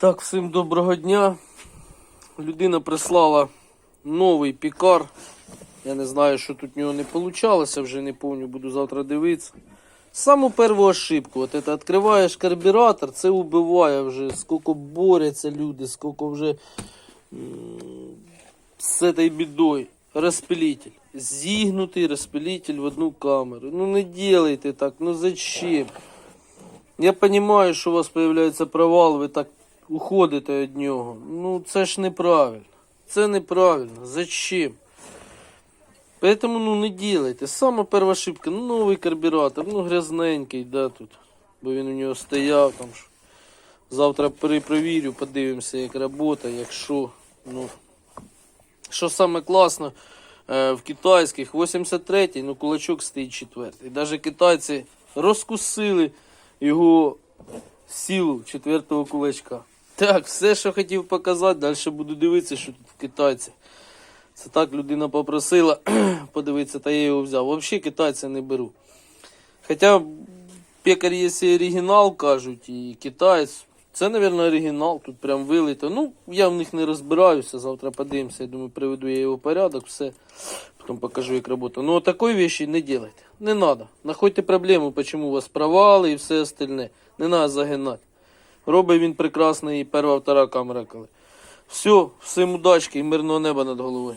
Так, всім доброго дня. Людина прислала новий пікар. Я не знаю, що тут в нього не вийшло, вже не пам'ятаю, буду завтра дивитися. Саму першу ошибку. От це відкриваєш карбюратор, це вбиває вже, скільки борються люди, скільки вже з цією бідою. Розпилитель. Зігнутий розпилитель в одну камеру. Ну не делайте так, ну зачем? Я розумію, що у вас з'являється провал, ви так уходите від нього. Ну це ж неправильно. Це неправильно. Зачем? Поэтому ну не делайте. Сама перша ошибка, ну, новий карбюратор, ну грязненький, да, тут. Бо він у нього стояв там. ж. Завтра перепровірю, подивимося, як робота, якщо. Ну, що саме класно, е, в китайських 83-й, ну кулачок стоїть четвертий. Навіть китайці розкусили його силу четвертого кулачка. Так, все, що хотів показати, далі буду дивитися, що тут в китайці. Це так людина попросила подивитися, та я його взяв. Взагалі китайця не беру. Хоча пекар є і оригінал, кажуть, і китаєць. Це, мабуть, оригінал, тут прям вилито. Ну, я в них не розбираюся, завтра подивимося. Я думаю, приведу я його в порядок, все. Потім покажу, як робота. Ну, такої вещи не делайте. Не надо. Находьте проблему, почему у вас провали і все остальне. Не треба загинати. Робить він прекрасний перва втора камера. Все, всім удачки і мирного неба над головою.